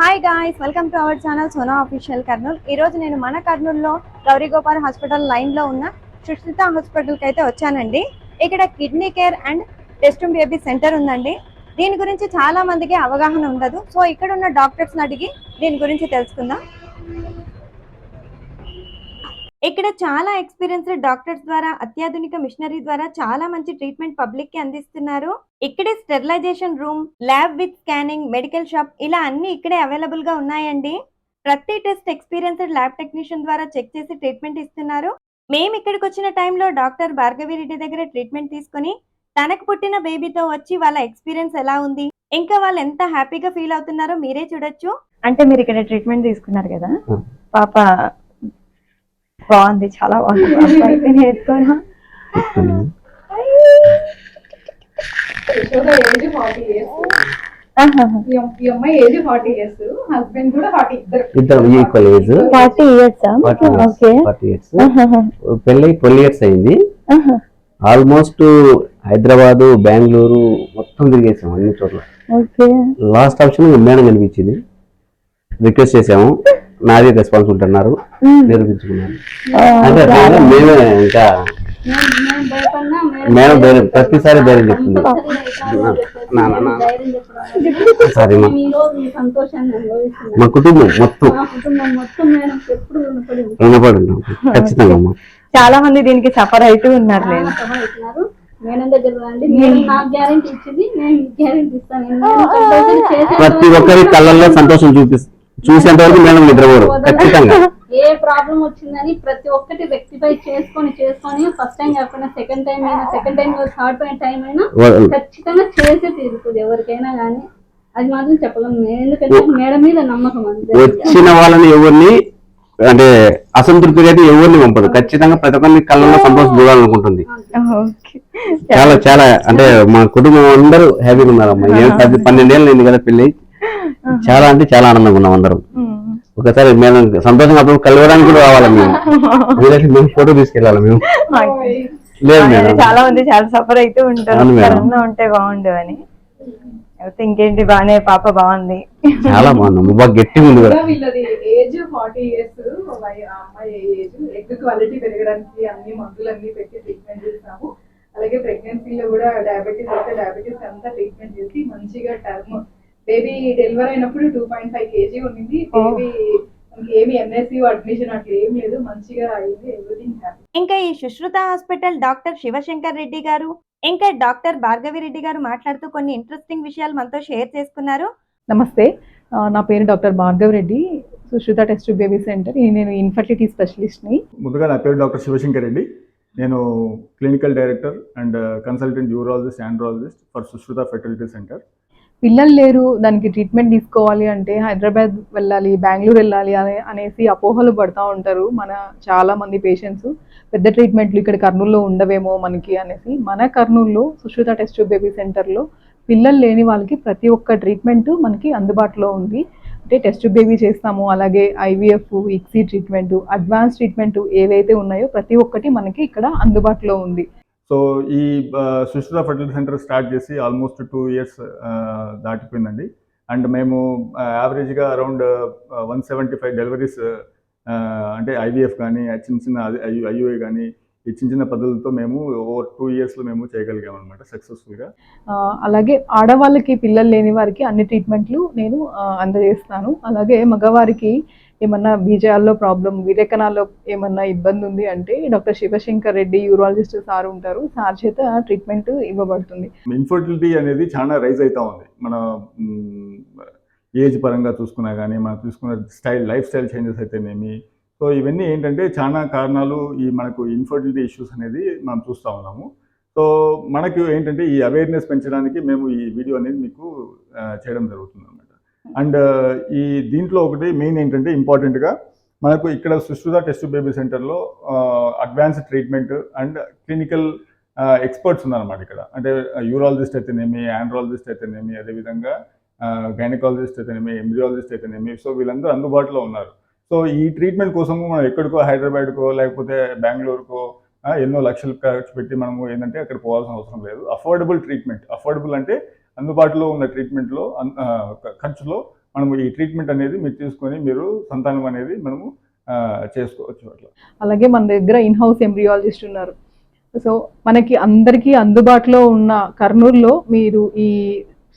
Hi guys welcome to our channel Sona official Kurnool ఈ రోజు నేను మన కర్నూలులో గౌరీ గోపాల్ హాస్పిటల్ లైన్లో ఉన్న సుష్మిత హాస్పిటల్కి అయితే వచ్చానండి. ఇక్కడ kidney care and test baby centre ఉందండి. దీని గురించి చాలా మందికి అవగాహన ఉండదు. సో ఇక్కడ ఉన్న డాక్టర్స్ అడిగి దీని గురించి తెలుసుకుందాం. ఇక్కడ చాలా ఎక్స్పీరియన్స్డ్ డాక్టర్స్ ద్వారా అత్యాధునిక మిషనరీ ద్వారా చాలా మంచి ట్రీట్మెంట్ పబ్లిక్కి అందిస్తున్నారు. ఇక్కడే sterilisation room lab with scanning medical shop ఇలా అన్ని ఇక్కడే అవైలబుల్గా ఉన్నాయండి. ప్రతి టెస్ట్ ఎక్స్పీరియన్స్డ్ ల్యాబ్ టెక్నీషియన్ ద్వారా చెక్ చేసి ట్రీట్మెంట్ ఇస్తున్నారు. మేము ఇక్కడికి వచ్చిన టైంలో డాక్టర్ భార్గవి రెడ్డి దగ్గర ట్రీట్మెంట్ తీసుకుని తనకు పుట్టిన బేబీతో వచ్చి వాళ్ళ ఎక్స్పీరియన్స్ ఎలా ఉంది? ఇంకా వాళ్ళు ఎంత హ్యాపీగా ఫీల్ అవుతున్నారో మీరే చూడొచ్చు. అంటే మీరు ఇక్కడ ట్రీట్మెంట్ తీసుకున్నారు కదా. పాప బాగుంది చాలా బాగుంది. అయితే కూడా. పెళ్ళై ట్వెల్వ్ ఇయర్స్ అయింది. ఆల్మోస్ట్ హైదరాబాద్ బెంగళూరు మొత్తం తిరిగేసాము అన్ని చోట్ల. ఓకే. లాస్ట్ ఆప్షన్ మేడం కనిపించింది. రిక్వెస్ట్ చేసాము. నాది రెస్పాన్సిబిలిటీ అన్నారు నిరూపించుకున్నాను అంటే అట్లా మేమే ఇంకా మేడం ధైర్యం ప్రతిసారి ధైర్యం చెప్తుంది. నా, నా, నా. సారీ మా కుటుంబం మొత్తం. మా కుటుంబం మొత్తం మేడం ఎప్పుడు రుణపడి ఉన్నాం ఖచ్చితంగా అమ్మా. చాలా మంది దీనికి సఫర్ అవుతూ ఉన్నారు నేను ప్రతి ఒక్కరి కళ్ళల్లో సంతోషం చూపి చూసేంత వరకు మేడం నిద్రపోరు ఖచ్చితంగా. ఏ ప్రాబ్లం వచ్చిందని ప్రతి ఒక్కటి రెక్టిఫై చేసుకొని చేసుకొని ఫస్ట్ టైం కాకుండా సెకండ్ టైం అయినా సెకండ్ టైం థర్డ్ టైం అయినా ఖచ్చితంగా చేసే తీరుతుంది ఎవరికైనా కానీ. అది మాత్రం చెప్పలేము నేను ఎందుకంటే మేడం మీద నమ్మకం అంతే. వచ్చిన వాళ్ళని ఎవరిని అంటే అసంతృప్తి అయితే ఎవరిని పంపదు. ఖచ్చితంగా ప్రతి ఒక్కరిని కళ్ళల్లో సంతోషం చూడాలనుకుంటుంది. ఓకే. చాలా చాలా అంటే మా కుటుంబం అందరూ హ్యాపీగా ఉన్నారమ్మా ఏం పది పన్నెండేళ్ళు అయింది కదా పెళ్ళి. చాలా అంటే చాలా ఆనందంగా ఉన్నాం అందరం. ఒకసారి మేము సంతోషంగా అప్పుడు కలవడానికి కూడా రావాలి మేము. వీలైతే మేము ఫోటో తీసుకెళ్ళాలి మేము. లేదు మేడం. చాలా మంది చాలా సఫర్ అవుతూ ఉంటారు. ఉంటే బాగుండు అని అయితే ఇంకేంటి బాగానే పాప బాగుంది. చాలా బాగుంది. బాగా గట్టిగా ఉంది కూడా. ఇంకా వీళ్ళది ఏజ్ ఫార్టీ ఇయర్స్ అమ్మాయి ఏజ్ ఎగ్ క్వాలిటీ పెరగడానికి అన్ని మందులు అన్ని పెట్టి ట్రీట్మెంట్ చేస్తాము అలాగే ప్రెగ్నెన్సీలో కూడా డయాబెటీస్ అయితే డయాబెటీస్ అంతా ట్రీట్మెంట్ చేసి మంచిగా టర్మ్ బేబీ డెలివరీ అయినప్పుడు టూ పాయింట్ ఫైవ్ కేజీ ఉండింది. బేబీ ఏమి ఎన్ఎస్సీ అడ్మిషన్ అట్లా ఏం లేదు. మంచిగా అయింది. Everything happy. ఇంకా ఈ సుశ్రుత హాస్పిటల్ డాక్టర్ శివశంకర్ రెడ్డి గారు ఇంకా డాక్టర్ భార్గవి రెడ్డి గారు మాట్లాడుతూ కొన్ని ఇంట్రెస్టింగ్ విషయాలు మనతో షేర్ చేసుకున్నారు. నమస్తే. నా పేరు doctor Bhargav Reddy. Sushruta test baby centre. నేను ఇన్ఫర్టిలిటీ స్పెషలిస్ట్ని ముందుగా నా పేరు డాక్టర్ శివశంకర్ రెడ్డి. నేను clinical director and consultant urologist andrologist for Sushruta fertility centre పిల్లలు లేరు దానికి ట్రీట్మెంట్ తీసుకోవాలి అంటే హైదరాబాద్ వెళ్ళాలి బెంగళూరు వెళ్ళాలి అనే అనేసి అపోహలు పడుతూ ఉంటారు మన చాలా మంది పేషెంట్స్ పెద్ద ట్రీట్మెంట్లు ఇక్కడ కర్నూలులో ఉండవేమో మనకి అనేసి. మన కర్నూలులో సుశ్రుత టెస్ట్ బేబీ సెంటర్లో పిల్లలు లేని వాళ్ళకి ప్రతి ఒక్క ట్రీట్మెంట్ మనకి అందుబాటులో ఉంది. అంటే టెస్ట్ బేబీ చేస్తాము అలాగే IVF ICSI treatment advance treatment ఏవైతే ఉన్నాయో ప్రతి ఒక్కటి మనకి ఇక్కడ అందుబాటులో ఉంది. సో ఈ సుశ్రుత ఫర్టిలిటీ సెంటర్ స్టార్ట్ చేసి ఆల్మోస్ట్ టూ ఇయర్స్ దాటిపోయిందండి. అండ్ మేము యావరేజ్గా around one seventy five deliveries అంటే ఐవీఎఫ్ కానీ చిన్న చిన్న ఐయుఐ కానీ ఈ చిన్న చిన్న పద్ధతులతో మేము ఓవర్ టూ ఇయర్స్లో మేము చేయగలిగాం అనమాట సక్సెస్ఫుల్గా అలాగే ఆడవాళ్ళకి పిల్లలు లేని వారికి అన్ని ట్రీట్మెంట్లు నేను అందజేస్తాను అలాగే మగవారికి ఏమన్నా బీజాల్లో ప్రాబ్లం విరేకనాల్లో ఏమన్నా ఇబ్బంది ఉంది అంటే doctor Shivashankar Reddy urologist sir ఉంటారు. సార్ చేత ట్రీట్మెంట్ ఇవ్వబడుతుంది. ఇన్ఫర్టిలిటీ అనేది చాలా రైజ్ అవుతా ఉంది. మన ఏజ్ పరంగా చూసుకున్నా కానీ మనం చూసుకున్న స్టైల్ లైఫ్ స్టైల్ చేంజెస్ అయితేనేమి. సో ఇవన్నీ ఏంటంటే చాలా కారణాలు ఈ మనకు ఇన్ఫర్టిలిటీ ఇష్యూస్ అనేది మనం చూస్తూ ఉన్నాము. సో మనకు ఏంటంటే ఈ అవేర్నెస్ పెంచడానికి మేము ఈ వీడియో అనేది మీకు చేయడం జరుగుతుంది అండ్ ఈ దీంట్లో ఒకటి మెయిన్ ఏంటంటే ఇంపార్టెంట్గా మనకు ఇక్కడ సుశ్రుత టెస్ట్ బేబీ సెంటర్లో advance treatment and clinical experts ఉన్నారన్నమాట ఇక్కడ. అంటే యూరాలజిస్ట్ అయితేనేమి ఆండ్రాలజిస్ట్ అయితేనేమి అదేవిధంగా గైనకాలజిస్ట్ అయితేనేమి ఎంబ్రియాలజిస్ట్ అయితేనేమి సో వీళ్ళందరూ అందుబాటులో ఉన్నారు. సో ఈ ట్రీట్మెంట్ కోసము మనం ఎక్కడికో హైదరాబాద్కో లేకపోతే బెంగళూరుకో ఎన్నో లక్షలు ఖర్చు పెట్టి మనము ఏంటంటే అక్కడ పోవాల్సిన అవసరం లేదు. Affordable treatment. అఫోర్డబుల్ అంటే అందుబాటులో ఉన్న ట్రీట్మెంట్లో ఖర్చులో మనము ఈ ట్రీట్మెంట్ అనేది మీరు తీసుకొని మీరు సంతానం అనేది మనము చేసుకోవచ్చు అట్లా. అలాగే మన దగ్గర ఇన్ హౌస్ ఎంబ్రియాలజిస్ట్ ఉన్నారు. సో మనకి అందరికీ అందుబాటులో ఉన్న కర్నూలులో మీరు ఈ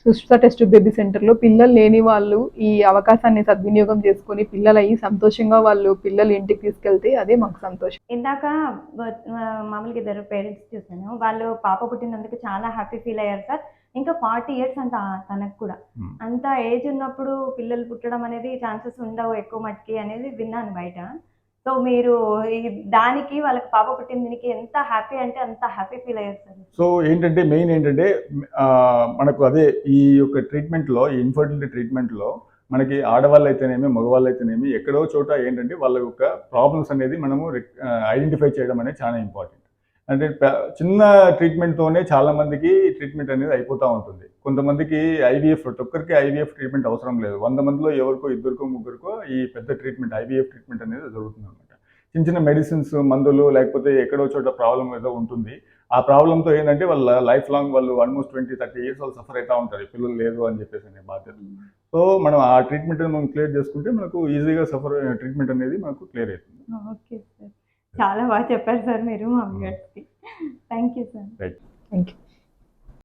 సుష్ట టెస్ట్ బేబీ సెంటర్లో పిల్లలు లేని వాళ్ళు ఈ అవకాశాన్ని సద్వినియోగం చేసుకొని పిల్లలు అయ్యి సంతోషంగా వాళ్ళు పిల్లలు ఇంటికి తీసుకెళ్తే అదే మాకు సంతోషం. ఇందాక మామూలుగా ఇద్దరు పేరెంట్స్ చూసాను వాళ్ళు పాప పుట్టినందుకు చాలా హ్యాపీ ఫీల్ అయ్యారు సార్. ఇంకా ఫార్టీ ఇయర్స్ అంత తనకు కూడా. అంత ఏజ్ ఉన్నప్పుడు పిల్లలు పుట్టడం అనేది ఛాన్సెస్ ఉండవు ఎక్కువ మట్టుకి అనేది విన్నాను బయట. సో మీరు ఈ దానికి వాళ్ళకి పాప పుట్టిందికి ఎంత హ్యాపీ అంటే అంత హ్యాపీ ఫీల్ అయ్యారు సార్. సో ఏంటంటే మెయిన్ ఏంటంటే మనకు అదే ఈ యొక్క ట్రీట్మెంట్లో ఈ ఇన్ఫర్టిలిటీ ట్రీట్మెంట్లో మనకి ఆడవాళ్ళు అయితేనేమి మగవాళ్ళు అయితేనేమి ఎక్కడో చోట ఏంటంటే వాళ్ళ యొక్క ప్రాబ్లమ్స్ అనేది మనము ఐడెంటిఫై చేయడం అనేది చాలా ఇంపార్టెంట్ అంటే చిన్న ట్రీట్మెంట్తోనే చాలామందికి ట్రీట్మెంట్ అనేది అయిపోతూ ఉంటుంది. కొంతమందికి ఐవీఎఫ్ ప్రతి ఒక్కరికి ఐవీఎఫ్ ట్రీట్మెంట్ అవసరం లేదు. వంద మందిలో ఎవరికో ఇద్దరికో ముగ్గురికో ఈ పెద్ద ట్రీట్మెంట్ ఐవీఎఫ్ ట్రీట్మెంట్ అనేది జరుగుతుంది అనమాట చిన్న చిన్న మెడిసిన్స్ మందులు లేకపోతే ఎక్కడో చోట ప్రాబ్లం ఏదో ఉంటుంది. ఆ ప్రాబ్లంతో ఏంటంటే వాళ్ళ లైఫ్ లాంగ్ వాళ్ళు ఆల్మోస్ట్ ట్వంటీ థర్టీ ఇయర్స్ వాళ్ళు సఫర్ అవుతూ ఉంటారు. పిల్లలు లేదు అని చెప్పేసి అనే బాధ్యత. సో మనం ఆ ట్రీట్మెంట్ మనం క్లియర్ చేసుకుంటే మనకు ఈజీగా సఫర్ ట్రీట్మెంట్ అనేది మనకు క్లియర్ అవుతుంది. Okay sir. చాలా బాగా చెప్పారు సార్ మీరు మా వ్యూవర్స్కి. Thank you sir thank you